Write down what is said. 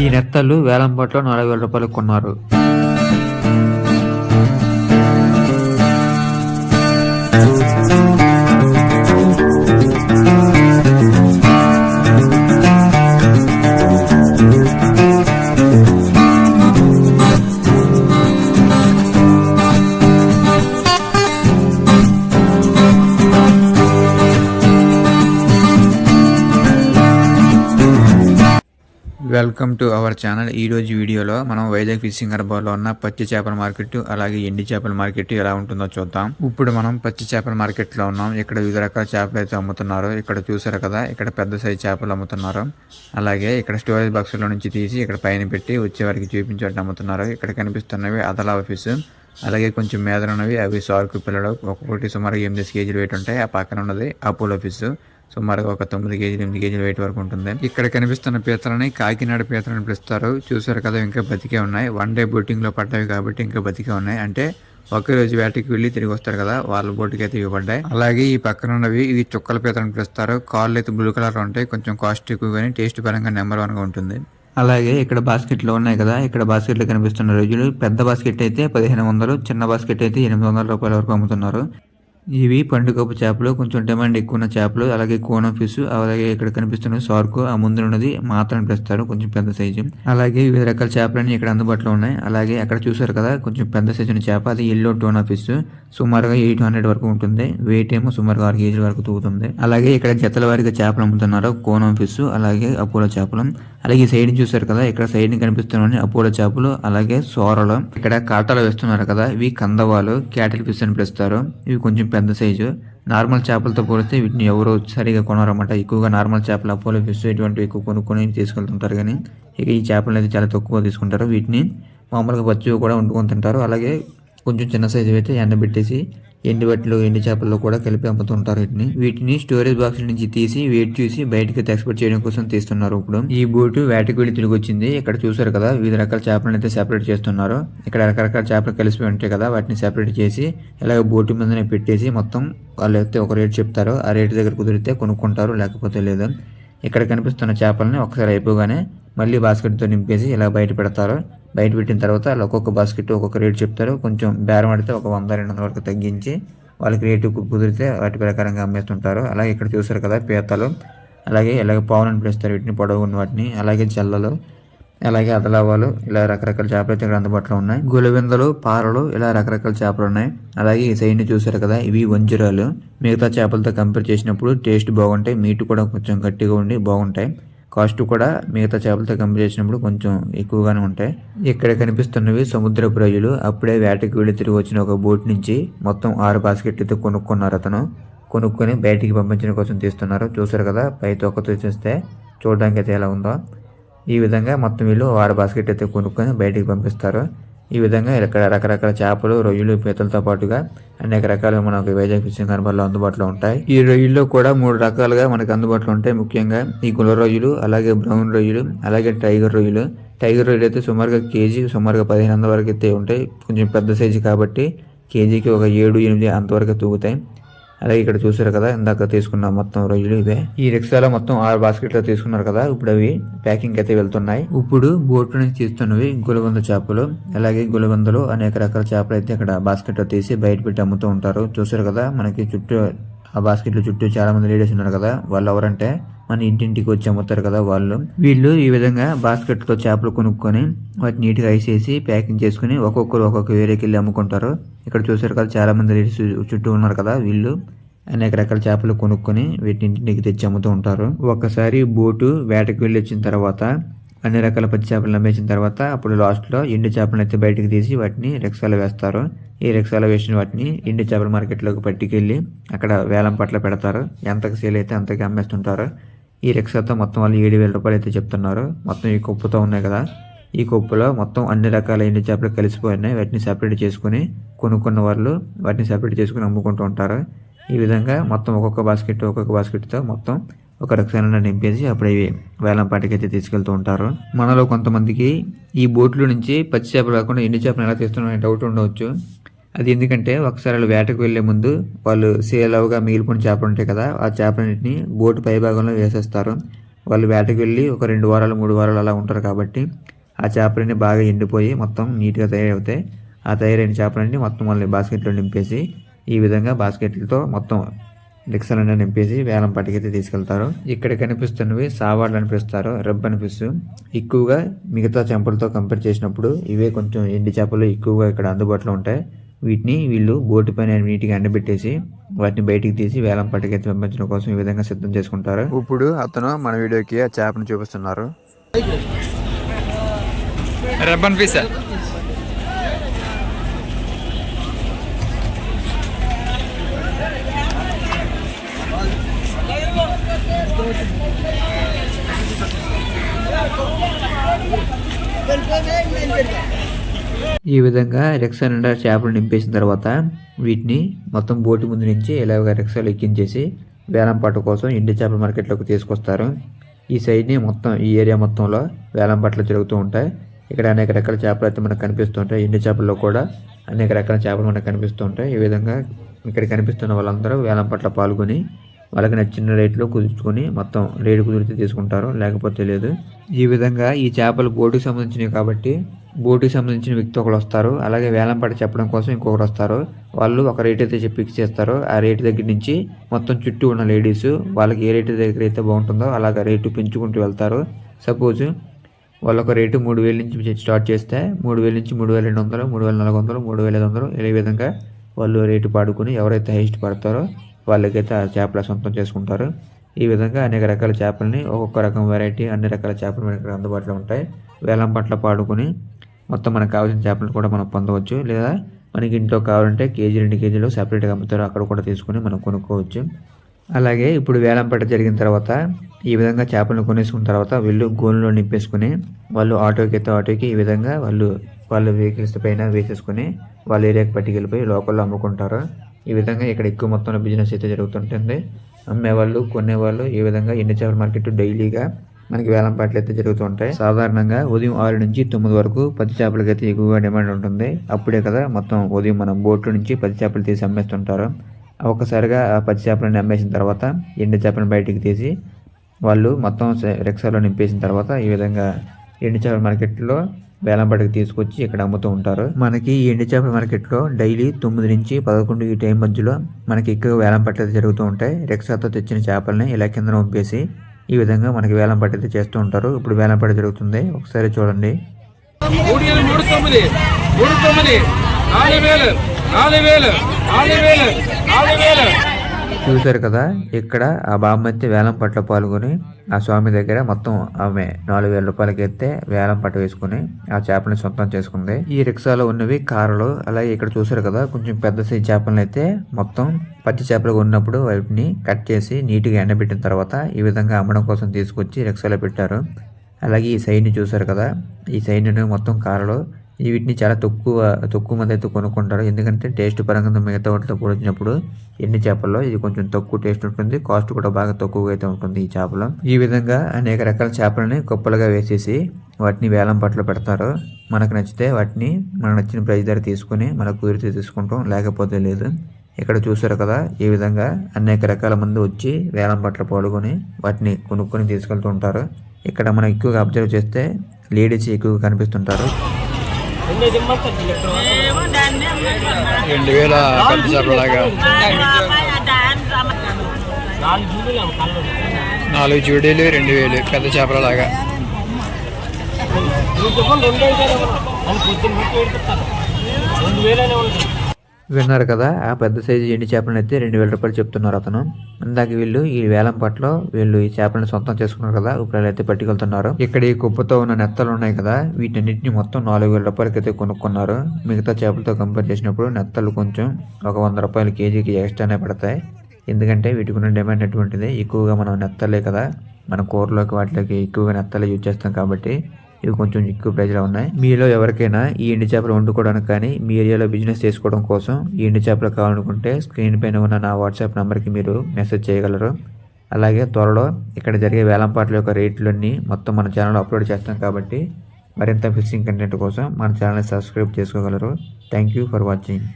ఈ నెత్తళ్ళు వేలంపాట్లో నాలుగు వేల రూపాయలు కొన్నారు. వెల్కమ్ టు అవర్ ఛానల్ ఈ రోజు వీడియోలో మనం వైజాగ్ ఫిషింగ్ హర్బర్లో ఉన్న పచ్చి చేపల మార్కెట్ అలాగే ఎండి చేపల మార్కెట్ ఎలా ఉంటుందో చూద్దాం. ఇప్పుడు మనం పచ్చి చేపల మార్కెట్లో ఉన్నాం. ఇక్కడ వివిధ రకాల చేపలు అయితే అమ్ముతున్నారు ఇక్కడ చూసారు కదా ఇక్కడ పెద్ద సైజ్ చేపలు అమ్ముతున్నారు. అలాగే ఇక్కడ స్టోరేజ్ బాక్స్లో నుంచి తీసి ఇక్కడ పైన పెట్టి వచ్చే వారికి చూపించేట్టు అమ్ముతున్నారు. ఇక్కడ కనిపిస్తున్నవి అదలా ఆఫీసు అలాగే కొంచెం మేదలు ఉన్నవి అవి సార్కు పిల్లలు ఒక్కొక్కటి సుమారు ఎనిమిది కేజీలు వెయిట్ ఉంటాయి. ఆ పక్కన ఉన్నది అపోలో ఆఫీసు సుమారుగా ఒక తొమ్మిది కేజీలు ఎనిమిది కేజీలు వెయిట్ వరకు ఉంటుంది. ఇక్కడ కనిపిస్తున్న పీతలని కాకినాడ పీతలని పిలుస్తారు. చూసారు కదా ఇంకా బతికే ఉన్నాయి. వన్ డే బోటింగ్లో పడ్డవి కాబట్టి ఇంకా బతికే ఉన్నాయి. అంటే ఒకే రోజు వేటకి వెళ్ళి తిరిగి వస్తారు కదా వాళ్ళ బోటుకి అయితే ఇవ్వబడ్డాయి అలాగే ఈ పక్కన ఉన్నవి ఇవి చుక్కల పీతలని పిలుస్తారు. కాళ్ళు అయితే బ్లూ కలర్ ఉంటాయి. కొంచెం కాస్ట్ ఎక్కువ కానీ టేస్ట్ పరంగా నెంబర్ వన్గా ఉంటుంది. అలాగే ఇక్కడ బాస్కెట్లు ఉన్నాయి కదా ఇక్కడ బాస్కెట్లు కనిపిస్తున్న రోజులు. పెద్ద బాస్కెట్ అయితే పదిహేను వందలు చిన్న బాస్కెట్ అయితే ఎనిమిది వందల రూపాయల వరకు అమ్ముతున్నారు. ఇవి పండుగపు చేపలు కొంచెం డిమాండ్ ఎక్కువ ఉన్న చేపలు అలాగే కోన ఫిష్ అలాగే ఇక్కడ కనిపిస్తున్న సార్కు ఆ ముందు ఉన్నది మాత్రం పిలుస్తారు కొంచెం పెద్ద సైజు. అలాగే వివిధ రకాల చేపలన్నీ ఇక్కడ అందుబాటులో ఉన్నాయి. అలాగే అక్కడ చూసారు కదా కొంచెం పెద్ద సైజు ఉన్న చేప అది ఎల్లో టోనా ఫిష్ సుమారుగా ఎయిట్ హండ్రెడ్ వరకు ఉంటుంది. వెయిట్ ఏమో సుమారుగా ఆరు కేజీల వరకు తూగుతుంది అలాగే ఇక్కడ జతల వారిగా చేపలు అమ్ముతున్నారు కోనం ఫిష్ అలాగే అపోలో చేపలు. అలాగే ఈ సైడ్ చూసారు కదా ఇక్కడ సైడ్ కనిపిస్తున్న అపోలో చేపలు అలాగే సోరలు. ఇక్కడ కాటాలు వేస్తున్నారు కదా ఇవి కందవాలు క్యాటిల్ ఫిష్ అని పిలుస్తారు. ఇవి కొంచెం పెద్ద సైజు. నార్మల్ చేపలతో పోలిస్తే వీటిని ఎవరు సరిగా కొనరన్నమాట. ఎక్కువగా నార్మల్ చేపలు అపోలో ఫిష్ ఇటువంటివి ఎక్కువ కొనుక్కొని తీసుకెళ్తుంటారు కానీ ఇక ఈ చేపలు అయితే చాలా తక్కువ తీసుకుంటారు. వీటిని మామూలుగా పచ్చివి కూడా వండుకొని తింటారు. అలాగే కొంచెం చిన్న సైజు అయితే ఎండబెట్టేసి ఎండు బట్టలు ఎండు చేపల్లో కూడా కలిపి అమ్ముతుంటారు వీటిని. వీటిని స్టోరేజ్ బాక్స్ నుంచి తీసి వెయిట్ చూసి బయటకి ఎక్స్పోర్ట్ చేయడం కోసం తీస్తున్నారు ఇప్పుడు. ఈ బోటు వేటకి వెళ్ళి తిరిగి వచ్చింది. ఇక్కడ చూసారు కదా వివిధ రకాల చేపలను అయితే సెపరేట్ చేస్తున్నారు. ఇక్కడ రకరకాల చేపలు కలిసి ఉంటాయి కదా వాటిని సెపరేట్ చేసి ఇలాగ బోటు మీదనే పెట్టేసి మొత్తం వాళ్ళు అయితే ఒక రేట్ చెప్తారు. ఆ రేట్ దగ్గర కుదిరితే కొనుక్కుంటారు లేకపోతే లేదు. ఇక్కడ కనిపిస్తున్న చేపలని ఒకసారి అయిపోగానే మళ్ళీ బాస్కెట్తో నింపేసి ఇలా బయట పెడతారు బయట పెట్టిన తర్వాత అలా ఒక్కొక్క బాస్కెట్ ఒక్కొక్క రేటు చెప్తారు. కొంచెం బేరం పడితే ఒక వంద రెండు వందల వరకు తగ్గించి వాళ్ళకి రేటు కుదిరితే వాటి ప్రకారంగా అమ్మేస్తుంటారు. అలాగే ఇక్కడ చూసారు కదా పీతలు. అలాగే ఇలాగే పావులను పిలుస్తారు వీటిని పొడవు ఉన్న వాటిని. అలాగే జల్లలు. అలాగే అదలవాలు. ఇలా రకరకాల చేపలు అయితే ఇక్కడ అందుబాటులో ఉన్నాయి. గులవిందలు పారలు ఇలా రకరకాల చేపలు ఉన్నాయి. అలాగే ఈ సైడ్ని చూసారు కదా ఇవి వంజురాలు. మిగతా చేపలతో కంపేర్ చేసినప్పుడు టేస్ట్ బాగుంటాయి. మీట్ కూడా కొంచెం గట్టిగా ఉండి బాగుంటాయి. కాస్ట్ కూడా మిగతా చేపలతో కంపేర్ చేసినప్పుడు కొంచెం ఎక్కువగానే ఉంటాయి. ఇక్కడ కనిపిస్తున్నవి సముద్రపు రొయ్యలు. అప్పుడే వేటకి వెళ్ళి తిరిగి వచ్చిన ఒక బోట్ నుంచి మొత్తం ఆరు బాస్కెట్లతో అయితే కొనుక్కున్నారు అతను. కొనుక్కొని బయటికి పంపించడం కోసం తీస్తున్నారు. చూసారు కదా పై తొక్కతో చూస్తే చూడడానికి అయితే ఎలా ఉందో. ఈ విధంగా మొత్తం వీళ్ళు ఆరు బాస్కెట్ అయితే కొనుక్కొని బయటికి పంపిస్తారు. ఈ విధంగా ఇక్కడ రకరకాల చేపలు రొయ్యలు పీతలతో పాటుగా అనేక రకాలుగా మనకు వైజాగ్ ఫిషింగ్ హార్బర్లో అందుబాటులో ఉంటాయి. ఈ రొయ్యల్లో కూడా మూడు రకాలుగా మనకు అందుబాటులో ఉంటాయి. ముఖ్యంగా ఈ గుల రొయ్యలు అలాగే బ్రౌన్ రొయ్యలు అలాగే టైగర్ రొయ్యలు. టైగర్ రొయ్యలు అయితే సుమారుగా కేజీ సుమారుగా పదిహేను వందల వరకు అయితే ఉంటాయి. కొంచెం పెద్ద సైజు కాబట్టి కేజీకి ఒక ఏడు ఎనిమిది అంతవరకు తూగుతాయి. అలాగే ఇక్కడ చూసారు కదా ఇందాక తీసుకున్న మొత్తం రొయ్యలు ఇవే. ఈ రిక్షాలో మొత్తం ఆరు బాస్కెట్లు తీసుకున్నారు కదా ఇప్పుడు అవి ప్యాకింగ్ అయితే వెళ్తున్నాయి. ఇప్పుడు బోట్ నుంచి తీస్తున్నవి గులబంద చేపలు అలాగే గులబందలు అనేక రకాల చేపలు అయితే ఇక్కడ బాస్కెట్ తీసి బయట పెట్టి అమ్ముతూ ఉంటారు. చూసారు కదా మనకి చుట్టూ ఆ బాస్కెట్ల చుట్టూ చాలా మంది లేడీస్ ఉన్నారు కదా వాళ్ళు ఎవరంటే మన ఇంటింటికి వచ్చి అమ్ముతారు కదా వాళ్ళు. వీళ్ళు ఈ విధంగా బాస్కెట్తో చేపలు కొనుక్కొని వాటిని నీట్గా ఐసేసి ప్యాకింగ్ చేసుకుని ఒక్కొక్కరు ఒక్కొక్క ఏరియాకి వెళ్ళి అమ్ముకుంటారు. ఇక్కడ చూసారు కదా చాలామంది లేడీస్ చుట్టూ ఉన్నారు కదా వీళ్ళు. అనేక రకాల చేపలు కొనుక్కొని వీటి ఇంటింటికి తెచ్చి అమ్ముతూ ఉంటారు. ఒకసారి బోటు వేటకు వెళ్ళి వచ్చిన తర్వాత అన్ని రకాల పచ్చి చేపలను అమ్మేసిన తర్వాత అప్పుడు లాస్ట్లో ఎండు చేపలను అయితే బయటకు తీసి వాటిని రిక్షాలో వేస్తారు. ఈ రిక్షాలో వేసిన వాటిని ఎండు చేపల మార్కెట్లోకి పట్టుకెళ్ళి అక్కడ వేలం పట్ల పెడతారు. ఎంతకు సేల్ అయితే అంతకి అమ్మేస్తుంటారు. ఈ రిక్షాతో మొత్తం వాళ్ళు ఏడు వేల రూపాయలు అయితే చెప్తున్నారు. మొత్తం ఈ కొప్పుతో ఉన్నాయి కదా. ఈ కొప్పులో మొత్తం అన్ని రకాల ఎండు చేపలు కలిసిపోయినాయి వాటిని సెపరేట్ చేసుకుని కొనుక్కున్న వాళ్ళు వాటిని సెపరేట్ చేసుకుని అమ్ముకుంటూ ఉంటారు. ఈ విధంగా మొత్తం ఒక్కొక్క బాస్కెట్ ఒక్కొక్క బాస్కెట్తో మొత్తం ఒక రక్షణ నింపేసి అప్పుడు ఇవి వేలంపాటికి అయితే తీసుకెళ్తూ ఉంటారు. మనలో కొంతమందికి ఈ బోట్లో నుంచి పచ్చి చేపలు కాకుండా ఎండు చేపలు ఎలా తీస్తున్నారనే డౌట్ ఉండవచ్చు. అది ఎందుకంటే ఒకసారి వాళ్ళు వేటకు వెళ్ళే ముందు వాళ్ళు సేల్ మిగిలిపోయిన చేపలు ఉంటాయి కదా ఆ చేపలన్నింటినీ బోటు పై భాగంలో వేసేస్తారు. వాళ్ళు వేటకు వెళ్ళి ఒక రెండు వారాలు మూడు వారాలు అలా ఉంటారు కాబట్టి ఆ చేపలన్నీ బాగా ఎండిపోయి మొత్తం నీట్గా తయారవుతాయి. ఆ తయారైన చేపలన్నీ మొత్తం వాళ్ళని బాస్కెట్లో నింపేసి ఈ విధంగా బాస్కెట్లతో మొత్తం రిక్సలన్నీ నింపేసి వేలం పట్టుకైతే తీసుకెళ్తారు. ఇక్కడ కనిపిస్తున్నవి సావాళ్ళు అనిపిస్తారు రబ్ అనిపిస్తు ఎక్కువగా మిగతా చేపలతో కంపేర్ చేసినప్పుడు ఇవే కొంచెం ఎండి చేపలు ఎక్కువగా ఇక్కడ అందుబాటులో ఉంటాయి. వీటిని వీళ్ళు బోటు పైన నీటిగా ఎండబెట్టేసి వాటిని బయటికి తీసి వేలం పట్టుకైతే పంపించడం కోసం ఈ విధంగా సిద్ధం చేసుకుంటారు. ఇప్పుడు అతను మన వీడియోకి ఆ చేపను చూపిస్తున్నారు. రబ్బన్ పీస్ ఈ విధంగా రిక్షా నిండా చేపలు నింపేసిన తర్వాత వీటిని మొత్తం బోటు ముందు నుంచి ఇలాగ రెక్సాలు ఎక్కించేసి వేలంపాట కోసం ఎండి చేపల మార్కెట్లోకి తీసుకొస్తారు. ఈ సైడ్ని మొత్తం ఈ ఏరియా మొత్తంలో వేలంపాట్లు జరుగుతూ ఉంటాయి. ఇక్కడ అనేక రకాల చేపలు అయితే మనకు కనిపిస్తుంటాయి ఎండి చేపల్లో కూడా అనేక రకాల చేపలు మనకు కనిపిస్తూ ఉంటాయి. ఈ విధంగా ఇక్కడ కనిపిస్తున్న వాళ్ళందరూ వేలంపట్ల పాల్గొని వాళ్ళకి నచ్చిన రేట్లో కుదుర్చుకొని మొత్తం రేటు కుదిరితే తీసుకుంటారు లేకపోతే లేదు. ఈ విధంగా ఈ చేపలు బోటుకి సంబంధించినవి కాబట్టి బోటుకి సంబంధించిన వ్యక్తి ఒకరు వస్తారు. అలాగే వేలం పడి చెప్పడం కోసం ఇంకొకరు వస్తారు. వాళ్ళు ఒక రేట్ అయితే చెప్పి ఫిక్స్ చేస్తారు. ఆ రేటు దగ్గర నుంచి మొత్తం చుట్టూ ఉన్న లేడీస్ వాళ్ళకి ఏ రేటు దగ్గర అయితే బాగుంటుందో అలాగ రేటు పెంచుకుంటూ వెళ్తారు. సపోజ్ వాళ్ళు ఒక రేటు మూడు వేల నుంచి స్టార్ట్ చేస్తే మూడు వేల నుంచి మూడు వేల రెండు వందలు మూడు వేల నాలుగు వందలు మూడు వేల ఐదు వందలు ఈ విధంగా వాళ్ళు రేటు పాడుకొని ఎవరైతే హైయెస్ట్ పడతారో వాళ్ళకైతే ఆ చేపల సొంతం చేసుకుంటారు. ఈ విధంగా అనేక రకాల చేపలని ఒక్కొక్క రకం వెరైటీ అన్ని రకాల చేపలు మనకి ఇక్కడ అందుబాటులో ఉంటాయి. వేలం పట్ల పాడుకొని మొత్తం మనకు కావాల్సిన చేపలను కూడా మనం పొందవచ్చు. లేదా మనకి ఇంట్లో కావాలంటే కేజీ రెండు కేజీలు సపరేట్గా అమ్ముతారు. అక్కడ కూడా తీసుకొని మనం కొనుక్కోవచ్చు. అలాగే ఇప్పుడు వేలంపేట జరిగిన తర్వాత ఈ విధంగా చేపలను కొనేసుకున్న తర్వాత వీళ్ళు గోన్లో నింపేసుకుని వాళ్ళు ఆటోకి అయితే ఆటోకి ఈ విధంగా వాళ్ళు వాళ్ళ వెహికల్స్ పైన వేసేసుకుని వాళ్ళ ఏరియాకి పట్టుకెళ్ళిపోయి లోకల్లో అమ్ముకుంటారు. ఈ విధంగా ఇక్కడ ఎక్కువ మొత్తంలో బిజినెస్ అయితే జరుగుతుంటుంది. అమ్మేవాళ్ళు కొనేవాళ్ళు ఈ విధంగా ఎండు చేపల మార్కెట్ డైలీగా మనకి వేలం పాటలు అయితే జరుగుతూ ఉంటాయి సాధారణంగా ఉదయం ఆరు నుంచి తొమ్మిది వరకు పచ్చి చేపలకైతే ఎక్కువగా డిమాండ్ ఉంటుంది. అప్పుడే కదా మొత్తం ఉదయం మనం బోట్లో నుంచి పది చేపలు తీసి అమ్మేస్తుంటారు. ఒక్కసారిగా ఆ పచ్చి చేపలను అమ్మేసిన తర్వాత ఎండు చేపలను బయటికి తీసి వాళ్ళు మొత్తం రిక్షాలో నింపేసిన తర్వాత ఈ విధంగా ఎండు చేపల మార్కెట్లో వేలంపాటికి తీసుకొచ్చి ఇక్కడ అమ్ముతూ ఉంటారు. మనకి ఈ ఎండు చేపల మార్కెట్లో డైలీ తొమ్మిది నుంచి పదకొండు ఈ టైం మధ్యలో మనకి ఎక్కువ వేలం పట్టేది జరుగుతూ ఉంటాయి. రిక్షాతో తెచ్చిన చేపలని ఇలా కింద పంపేసి ఈ విధంగా మనకి వేలం పట్టేది చేస్తూ ఉంటారు. ఇప్పుడు వేలం పట్ట జరుగుతుంది. ఒకసారి చూడండి. నాలుగు వేలు నాలుగు వేలు నాలుగు వేలు నాలుగు వేలు. చూశారు కదా ఇక్కడ ఆ బామ్మ అయితే వేలం పట్ల పాల్గొని ఆ స్వామి దగ్గర మొత్తం ఆమె నాలుగు వేల రూపాయలకి అయితే వేలం పట్ట వేసుకుని ఆ చేపని సొంతం చేసుకుంది. ఈ రిక్షాలో ఉన్నవి కారులు అలాగే ఇక్కడ చూసారు కదా కొంచెం పెద్ద సైజు చేపలను అయితే మొత్తం పచ్చి చేపలు ఉన్నప్పుడు వాటిని కట్ చేసి నీట్గా ఎండబెట్టిన తర్వాత ఈ విధంగా అమ్మడం కోసం తీసుకొచ్చి రిక్షాలో పెట్టారు. అలాగే ఈ సైడ్ని చూసారు కదా ఈ సైడ్ని మొత్తం కారులో వీటిని చాలా తక్కువ తక్కువ మంది అయితే కొనుక్కుంటారు. ఎందుకంటే టేస్ట్ పరంగా మిగతా వాటితో పోల్చినప్పుడు ఎన్ని చేపల్లో ఇది కొంచెం తక్కువ టేస్ట్ ఉంటుంది. కాస్ట్ కూడా బాగా తక్కువగా అయితే ఉంటుంది ఈ చేపలు. ఈ విధంగా అనేక రకాల చేపలని కుప్పలుగా వేసేసి వాటిని వేలం పట్ల పెడతారు. మనకు నచ్చితే వాటిని మనకు నచ్చిన ప్రైస్ ధర తీసుకుని మనకు కుదిరితే తీసుకుంటాం. లేకపోతే లేదు. ఇక్కడ చూసారు కదా ఈ విధంగా అనేక రకాల మంది వచ్చి వేలం పట్ల పాల్గొని వాటిని కొనుక్కొని తీసుకెళ్తూ ఉంటారు. ఇక్కడ మనం ఎక్కువగా అబ్జర్వ్ చేస్తే లేడీస్ ఎక్కువగా కనిపిస్తుంటారు. రెండు వేల పెద్ద నాలుగు జూడీలు రెండు వేలు పెద్ద చేపలలాగా. విన్నారు కదా ఆ పెద్ద సైజు ఎండి చేపలను అయితే రెండు వేల రూపాయలు చెప్తున్నారు అతను. ఇందాక వీళ్ళు ఈ వేలం పట్లో వీళ్ళు ఈ చేపలను సొంతం చేసుకున్నారు కదా ఇప్పుడు అయితే పట్టుకెళ్తున్నారు. ఇక్కడ ఈ కుప్పతో ఉన్న నెత్తలు ఉన్నాయి కదా వీటన్నిటిని మొత్తం నాలుగు వేల రూపాయలకి అయితే కొనుక్కున్నారు. మిగతా చేపలతో కంపేర్ చేసినప్పుడు నెత్తలు కొంచెం ఒక వంద రూపాయలు కేజీకి ఎక్స్ట్రానే పడతాయి. ఎందుకంటే వీటికి ఉన్న డిమాండ్ అటువంటిది ఎక్కువగా మనం నెత్తలే కదా మన కూరలోకి వాటిలోకి ఎక్కువగా నెత్తలే యూజ్ చేస్తాం కాబట్టి. ఇవి కొంచెం ఎక్కువ ప్రైజ్లో ఉన్నాయి. మీలో ఎవరికైనా ఈ ఎండు చేపలు వండుకోవడానికి కానీ మీ ఏరియాలో బిజినెస్ చేసుకోవడం కోసం ఈ ఎండు చేపలు కావాలనుకుంటే స్క్రీన్ పైన ఉన్న నా వాట్సాప్ నెంబర్కి మీరు మెసేజ్ చేయగలరు. అలాగే త్వరలో ఇక్కడ జరిగే వేలంపాట్ల యొక్క రేట్లన్నీ మొత్తం మన ఛానల్లో అప్లోడ్ చేస్తాం కాబట్టి మరింత ఫిషింగ్ కంటెంట్ కోసం మన ఛానల్ని సబ్స్క్రైబ్ చేసుకోగలరు. Thank you for watching.